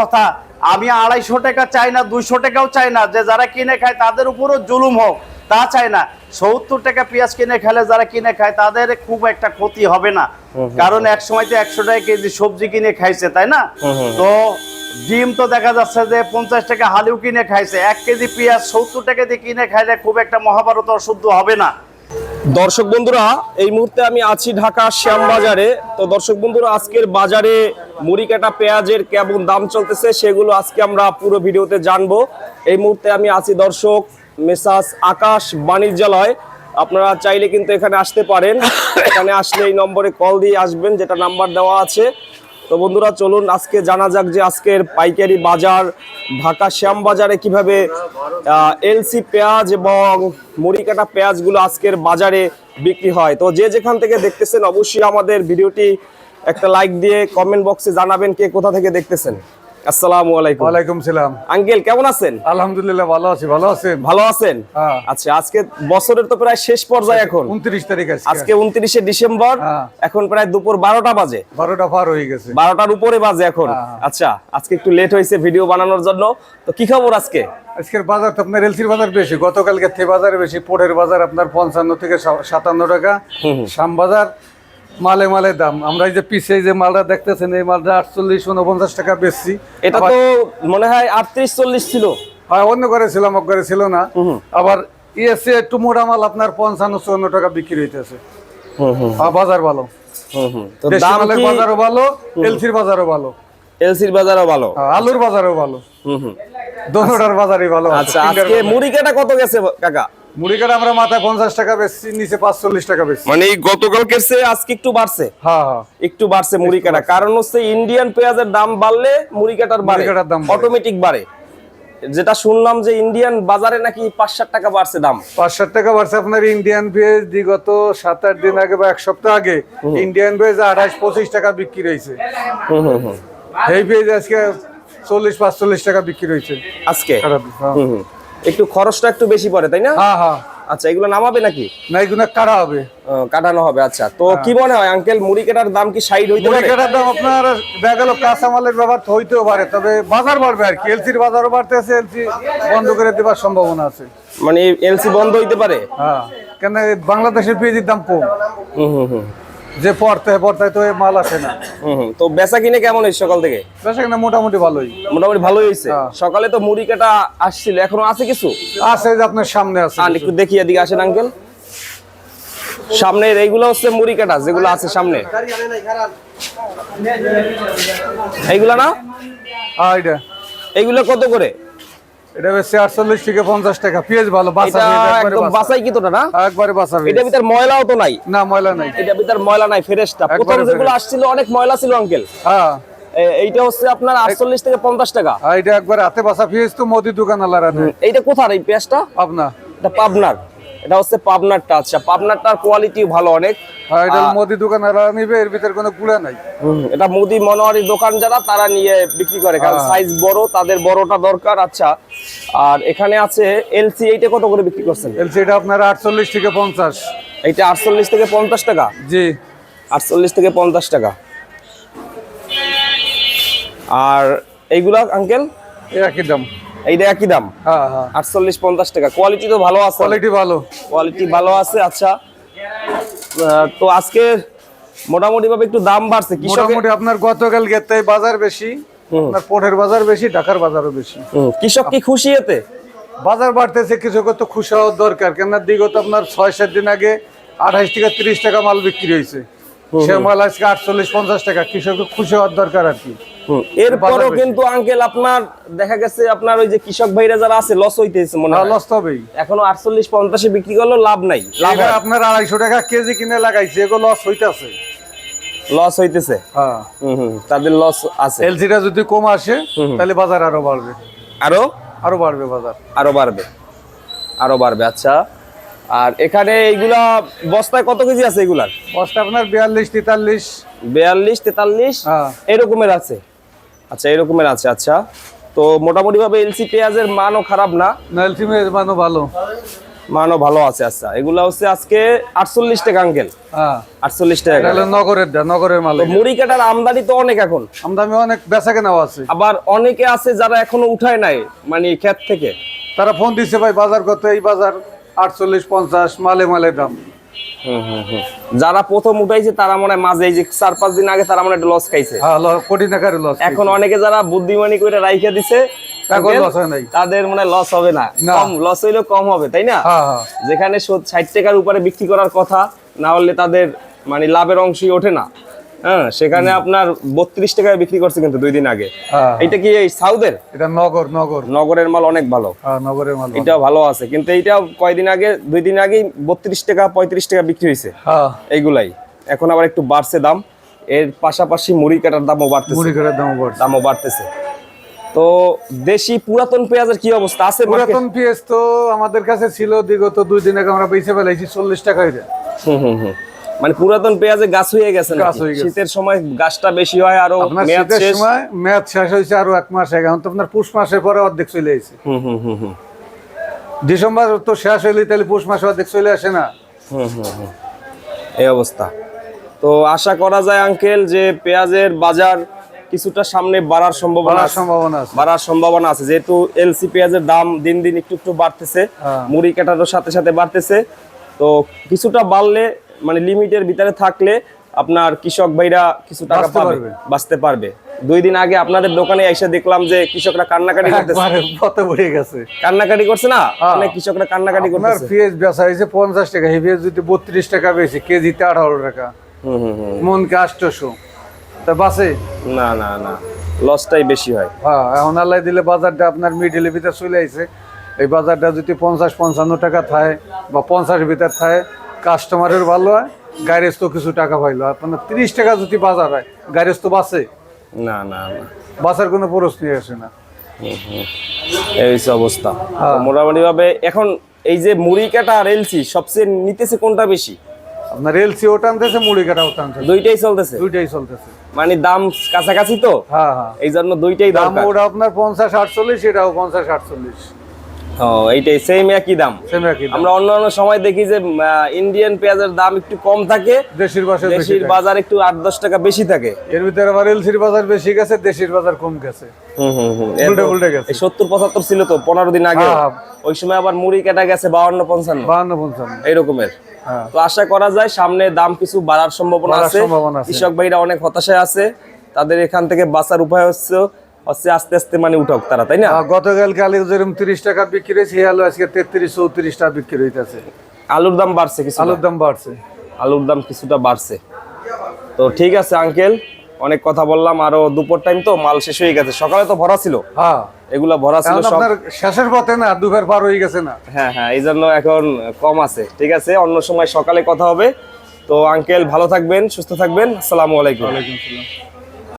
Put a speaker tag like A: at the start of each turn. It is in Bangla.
A: কথা। আমি আড়াইশো টাকা চাই না দুইশো টাকাও চাই না। যে যারা কিনে খায় তাদের উপরও জুলুম হোক তা চাই না। সত্তর টাকা পেঁয়াজ কিনে খেলে যারা কিনে খায় তাদের খুব একটা ক্ষতি হবে না। কারণ এক সময় তো একশো টাকা কেজি সবজি কিনে খাইছে তাই না? তো ডিম তো দেখা যাচ্ছে যে পঞ্চাশ টাকা হালিও কিনে খাইছে। এক কেজি পেঁয়াজ সত্তর টাকা দিয়ে কিনে খাইলে খুব একটা মহাভারত অশুদ্ধ হবে না।
B: দর্শক বন্ধুরা, এই মুহূর্তে আমি আছি ঢাকা শ্যামবাজারে। তো দর্শক বন্ধুরা, আজকের বাজারে মুড়ি কাটা পেঁয়াজের কেমন দাম চলতেছে সেগুলো আজকে আমরা পুরো ভিডিওতে জানব। এই মুহূর্তে আমি আছি দর্শক মেসাস আকাশ বাণিজ্যালয়। আপনারা চাইলে কিন্তু এখানে আসতে পারেন। এখানে আসলে এই নম্বরে কল দিয়ে আসবেন, যেটা নাম্বার দেওয়া আছে। তো বন্ধুরা, চলুন আজকে জানা যাক যে আজকের পাইকারি বাজার, ঢাকা শ্যাম বাজারে কীভাবে এলসি পেঁয়াজ এবং মুড়ি কাটা পেঁয়াজগুলো আজকের বাজারে বিক্রি হয়। তো যে যেখান থেকে দেখতেছেন, অবশ্যই আমাদের ভিডিওটি একটা লাইক দিয়ে কমেন্ট বক্সে জানাবেন কে কোথা থেকে দেখতেছেন। আসসালামু আলাইকুম।
C: ওয়ালাইকুম সালাম।
B: আঙ্কেল কেমন আছেন?
C: আলহামদুলিল্লাহ ভালো আছি ভালো আছেন?
B: ভালো আছেন?
C: হ্যাঁ।
B: আচ্ছা আজকে বছরের তো প্রায় শেষ পর্যায়ে এখন।
C: উনত্রিশ তারিখ আজকে।
B: আজকে উনত্রিশে ডিসেম্বর
C: হ্যাঁ।
B: এখন প্রায় দুপুর বারোটা বাজে।
C: বারোটা পার হয়ে গেছে।
B: বারোটার উপরে বাজে এখন।
C: হ্যাঁ।
B: আচ্ছা আজকে একটু লেট হয়েছে ভিডিও বানানোর জন্য। তো কি খবর আজকে?
C: আজকের বাজার তো আপনার এলসির বাজার বেশি। গতকালকে থে বাজারে বেশি। পোটের বাজার আপনার পঞ্চান্ন থেকে সাতান্ন টাকা। শাম বাজার মালে মালে দাম। আমরা এই যে পিছে যে মালটা দেখতেছেন এই মালটা আটচল্লিশ উনপঞ্চাশ টাকা বেচছি।
B: এটা তো মনে হয় আটত্রিশ চল্লিশ ছিল।
C: হ্যাঁ অন্য করে ছিল আমার ঘরে ছিল না। আবার ইএসসি একটু মোটা মাল আপনার পঞ্চান্ন চুয়ান্ন টাকা বিক্রি হইতেছে। বাজার ভালো। বাজারও ভালো এলসির বাজারও ভালো।
B: এলসির বাজারও ভালো।
C: হ্যাঁ, আলুর বাজারও ভালো। দোনোটার বাজারই ভালো।
B: আচ্ছা আজকে মুড়ি কাটা কত গেছে কাকা?
C: মুড়ি কাটা আমরা মাথায় পঞ্চাশ টাকা বেচছি নিচে পাঁচচল্লিশ টাকা বেচছি।
B: মানে এই গতকালকের চেয়ে আজকে একটু বাড়ছে।
C: হ্যাঁ হ্যাঁ।
B: একটু বাড়ছে মুড়ি কাটা কারণ হচ্ছে ইন্ডিয়ান পেঁয়াজের দাম বাড়লে মুড়ি কাটার বাড়ে।
C: কাটার দাম
B: অটোমেটিক বাড়ে। যেটা শুনলাম যে ইন্ডিয়ান বাজারে নাকি পাঁচ ষাট টাকা বাড়ছে দাম।
C: পাঁচ ষাট টাকা বাড়ছে আপনার ইন্ডিয়ান পেঁয়াজ বিগত সাত আট দিন আগে বা এক সপ্তাহ আগে। ইন্ডিয়ান পেঁয়াজ আঠাশ পঁচিশ টাকা বিক্রি হয়েছে।
B: হুম হুম হুম।
C: এই পেঁয়াজ আজকে চল্লিশ পাঁচচল্লিশ টাকা বিক্রি হয়েছে।
B: আজকে?
C: হ্যাঁ।
B: একটু খরচটা একটু বেশি পড়ে তাই না?
C: হ্যাঁ হ্যাঁ।
B: আচ্ছা এগুলো নামাবে নাকি?
C: না এগুলো কাটা হবে।
B: কাটানো হবে আচ্ছা। তো কি মনে হয় আঙ্কেল মুড়ি কাটার দাম কি সাইড হইতে পারে?
C: কাটার দাম আপনার দেখা গেল কাঁচামালের ব্যাপার তো হইতেও পারে তবে বাজার বাড়বে আর কি। এলসির বাজারও বাড়তেছে এলসি বন্ধ করে দেওয়ার সম্ভাবনা আছে।
B: মানে এলসি বন্ধ হইতে পারে?
C: হ্যাঁ কেন বাংলাদেশের পেঁয়াজের দাম কম।
B: হুম হুম হুম।
C: যে পড়তে পড়তে তো মাল আসে না।
B: হুম। তো বেচা কিনে কেমন হয়েছে সকাল থেকে?
C: বেশ এখানে মোটামুটি ভালোই।
B: মোটামুটি ভালোই হয়েছে?
C: হ্যাঁ।
B: সকালে তো মুড়ি কাটা আসছিল এখনও আছে কিছু?
C: আছে যে আপনার সামনে আছে
B: আর একটু দেখি এদিকে আসেন আঙ্কেল। সামনের এইগুলো হচ্ছে মুড়ি কাটা যেগুলো আছে সামনে। এইগুলা না? এইগুলো কত করে?
C: এটা হচ্ছে আটচল্লিশ থেকে পঞ্চাশ টাকা। পেঁয়াজ ভালো বাসা
B: এটা
C: পেঁয়াজ, একবারে
B: একদম বাসাই কি তোটা না?
C: একবারে বাসা
B: এটা ভিতর ময়লাও তো নাই?
C: না ময়লা নাই।
B: এটা ভিতর ময়লা নাই ফ্রেশটা। প্রথম
C: একবারে
B: যেগুলো আসছিল অনেক ময়লা ছিল আঙ্কেল
C: হ্যাঁ।
B: এইটা হচ্ছে আপনার আটচল্লিশ থেকে পঞ্চাশ টাকা।
C: এটা একবার হাতে বাসা পেঁয়াজ তো মোদি দোকান
B: এটা কোথার এই পেঁয়াজটা?
C: পাবনা।
B: এটা পাবনার। এটা হচ্ছে পাবনারটা আচ্ছা পাবনারটার কোয়ালিটি ভালো অনেক।
C: হ্যাঁ এটা মোদি দোকান নিবে এর ভিতরে কোনো গুড়া নাই।
B: এটা মুদি দোকান যারা তারা নিয়ে বিক্রি করে কারণ
C: হ্যাঁ।
B: সাইজ বড় তাদের বড়টা দরকার আচ্ছা। আর এখানে আছে এলসি এইটা কত করে বিক্রি করছেন?
C: এলসি এটা আপনার আটচল্লিশ থেকে পঞ্চাশ।
B: এইটা আটচল্লিশ থেকে পঞ্চাশ টাকা?
C: জি।
B: আটচল্লিশ থেকে পঞ্চাশ টাকা। আর এইগুলা আঙ্কেল
C: একই দাম।
B: এইটা একই দাম।
C: হ্যাঁ হ্যাঁ।
B: আটচল্লিশ পঞ্চাশ টাকা। কোয়ালিটি তো ভালো আছে।
C: কোয়ালিটি ভালো।
B: কোয়ালিটি ভালো আছে আচ্ছা। তো আজকে মোটামুটি ভাবে একটু দাম বাড়ছে।
C: মোটামুটি আপনার গতকাল গেতে বাজার বেশি আপনার পোটের বাজার বেশি ঢাকার বাজারও বেশি।
B: কৃষক কি খুশি এতে?
C: বাজার বাড়তেছে কৃষকের তো খুশি হওয়ার দরকার। কেন বিগত আপনার ছয় সাত দিন আগে আঠাশ থেকে তিরিশ টাকা মাল বিক্রি হয়েছে। সে মাল আজকে আটচল্লিশ পঞ্চাশ টাকা। কৃষকের খুশি হওয়ার দরকার আর কি।
B: এরপরও। কিন্তু আঙ্কেল আপনার দেখা গেছে আপনার ওই যে কৃষক ভাইরা যারা আছে লস হইতেছে মনে হয়
C: লস তবেই
B: এখনও আটচল্লিশ পঞ্চাশে বিক্রি করলেও লাভ নাই। লাভ
C: আপনার আড়াইশো টাকা কেজি কিনে লাগাইছে এগুলো লস হইতেছে।
B: লস হইতেছে?
C: হ্যাঁ।
B: তাদের লস আছে।
C: এলসিটা যদি কম আসে তাহলে বাজার আরও বাড়বে।
B: আরও?
C: আরও বাড়বে বাজার।
B: আরও বাড়বে। আরও বাড়বে আচ্ছা। আর এখানে এইগুলা বস্তায় কত কেজি আছে এগুলার?
C: বস্তা আপনার বিয়াল্লিশ তেতাল্লিশ।
B: বিয়াল্লিশ তেতাল্লিশ?
C: হ্যাঁ।
B: এরকমের আছে? আচ্ছা এরকমের আছে আচ্ছা। তো মোটামুটি ভাবে এলসি পেঁয়াজের মানও খারাপ না?
C: এলসি মানও ভালো।
B: মানও ভালো আছে আচ্ছা। এগুলা হচ্ছে আজকে আটচল্লিশ টাকা আঙ্কেল।
C: হ্যাঁ।
B: আটচল্লিশ টাকা
C: নগরের দা নগরের মাল
B: মুড়ি কাটার আমদানি তো অনেক এখন।
C: আমদামি অনেক বেচা কেনাও আছে।
B: আবার অনেকে আছে যারা এখনও উঠায় নাই মানে ক্ষেত থেকে।
C: তারা ফোন দিচ্ছে ভাই বাজার করতে এই বাজার আটচল্লিশ পঞ্চাশ মালে মালে দাম।
B: যারা প্রথম উঠাইছে তারা মনে মাঝে এই যে চার পাঁচ দিন আগে তারা মনে লস খাইছে।
C: কোটি টাকার লস
B: এখন অনেকে যারা বুদ্ধিমানি করে রাইখে দিছে তাদের মনে লস হবে না।
C: না।
B: কম লস হইলেও কম হবে তাই না?
C: হ্যাঁ হ্যাঁ।
B: যেখানে ষাট টাকার উপরে বিক্রি করার কথা না হলে তাদের মানে লাভের অংশই ওঠে না। হ্যাঁ সেখানে আপনার বত্রিশ টাকায় বিক্রি করছে কিন্তু দুই দিন আগে।
C: হ্যাঁ।
B: এইটা কি এই সাউদের?
C: এটা নগর নগর।
B: নগরের মাল অনেক ভালো।
C: হ্যাঁ নগরের মাল
B: এটাও ভালো আছে। কিন্তু এইটা কয়দিন আগে দুই দিন আগেই বত্রিশ টাকা পঁয়ত্রিশ টাকা বিক্রি হয়েছে।
C: হ্যাঁ।
B: এইগুলাই। এখন আবার একটু বাড়ছে দাম। এর পাশাপাশি মুড়ি কাটার দামও বাড়তেছে।
C: মুড়ি কাটার দাম বাড়ছে।
B: দামও বাড়তেছে। তো দেশি পুরাতন পেঁয়াজের কি অবস্থা? আছে
C: পুরাতন পেঁয়াজ তো আমাদের কাছে ছিল বিগত দুই দিন আগে আমরা বেঁচে ফেলাইছি চল্লিশ টাকা হইলে
B: হুম হুম হুম। মানে পুরাতন পেঁয়াজে গাছ হয়ে গেছে শীতের সময় গাছটা বেশি হয়
C: আরও
B: মেয়াদ শেষ
C: সময় মেয়াদ শেষ হয়েছে আরও এক মাস আগে এখন তো আপনার পুষ মাসের পরে অর্ধেক চলে আসছে
B: হুম হুম হুম হুম।
C: ডিসেম্বর তো শেষ হইলে তাহলে পুষ মাসে অর্ধেক চলে আসে না।
B: হুম হুম হুম। এই অবস্থা। তো আশা করা যায় আঙ্কেল যে পেঁয়াজের বাজার কিছুটা সামনে বাড়ার সম্ভাবনা
C: সম্ভাবনা আছে।
B: বাড়ার সম্ভাবনা আছে। যেহেতু এলসি পেঁয়াজের দাম দিন দিন একটু একটু বাড়তেছে
C: হ্যাঁ।
B: মুড়ি কাটারও সাথে সাথে বাড়তেছে। তো কিছুটা বাড়লে মানে লিমিটের ভিতরে থাকলে আপনার কৃষক ভাইরা কিছু টাকা পাবে
C: পারবে।
B: বাঁচতে পারবে। দুই দিন আগে আপনাদের দোকানে এসে দেখলাম যে কৃষকরা কান্নাকাটি করতেছে।
C: পড়ে গেছে।
B: কান্নাকাটি করছে না। অনেক কৃষকরা কান্নাকাটি
C: আপনার
B: করতেছে।
C: পেঁয়াজ বেচা হয়েছে পঞ্চাশ টাকা এই পেঁয়াজ যদি বত্রিশ টাকা বেশি কেজিতে আঠারো টাকা।
B: হুম হুম
C: মনকে আষ্টশো। তা বাসে
B: না না না। লসটাই বেশি হয়।
C: হ্যাঁ এখন আল্লাহ দিলে বাজারটা আপনার মিডিলের ভিতর চলে আইছে। এই বাজারটা যদি পঞ্চাশ পঞ্চান্ন টাকা থাকে বা পঞ্চাশ ভিতর থাকে কাস্টমারের ভালো হয় গ্যারেজ তো কিছু টাকা পাইলো। আপনার তিরিশ টাকা যদি বাজার হয় গ্যারেজ তো বাসে?
B: না না না।
C: বাসার কোনো প্রশ্নই আসে না।
B: এই অবস্থা।
C: হ্যাঁ।
B: মোটামুটি ভাবে এখন এই যে মুড়ি কাটা আর এলসি সবচেয়ে নিতেছে কোনটা বেশি?
C: আপনার এলসি ও টানতেছে মুড়ি কাটাও টানতেছে
B: দুইটাই চলতেছে?
C: দুইটাই চলতেছে।
B: মানে দাম কাছাকাছি তো?
C: হ্যাঁ হ্যাঁ।
B: এই জন্য দুইটাই
C: দাম ওটা আপনার পঞ্চাশ আটচল্লিশ এটাও পঞ্চাশ আটচল্লিশ।
B: ও এইটাই সেম একই দাম।
C: সেম একই
B: আমরা অন্যান্য সময় দেখি যে ইন্ডিয়ান পেঁয়াজের দাম একটু কম থাকে
C: দেশির
B: দেশির বাজার একটু আট দশ টাকা বেশি থাকে।
C: এর ভিতরে আবার এলসির বাজার বেশি গেছে দেশির বাজার কম গেছে।
B: হুম হুম হুম।
C: উল্টে উল্টে গেছে।
B: সত্তর পঁচাত্তর ছিল তো পনেরো দিন আগে।
C: হ্যাঁ।
B: ওই সময় আবার মুড়ি কাটা গেছে বাউন্ন পঞ্চান্ন।
C: বাহান্ন পঞ্চান্ন।
B: এই রকমের
C: হ্যাঁ।
B: তো আশা করা যায় সামনে দাম কিছু বাড়ার সম্ভাবনা
C: বাড়ার
B: আছে।
C: সম্ভাবনা আছে।
B: কৃষক ভাইরা অনেক হতাশায় আছে। তাদের এখান থেকে বাঁচার উপায় হচ্ছে হচ্ছে আস্তে আস্তে মানে উঠক তারা তাই না?
C: যেরকম তিরিশ টাকা বিক্রি হয়েছে আলু আজকে তেত্রিশ চৌত্রিশ টাকা বিক্রি হইতেছে।
B: আলুর দাম বাড়ছে কিছু
C: আলুর দাম বাড়ছে।
B: আলুর দাম কিছুটা বাড়ছে। তো ঠিক আছে আঙ্কেল অনেক কথা বললাম আরও দুপুর টাইম তো মাল শেষ হয়ে গেছে। সকালে তো ভরা ছিল।
C: হ্যাঁ।
B: এগুলা ভরা ছিল
C: আপনার শেষের পথে না দুবার পার হয়ে গেছে না।
B: হ্যাঁ হ্যাঁ এই জন্য এখন কম আছে। ঠিক আছে অন্য সময় সকালে কথা হবে। তো আঙ্কেল ভালো থাকবেন সুস্থ থাকবেন। আসসালামু আলাইকুম।
C: ওয়ালাইকুম আসসালাম।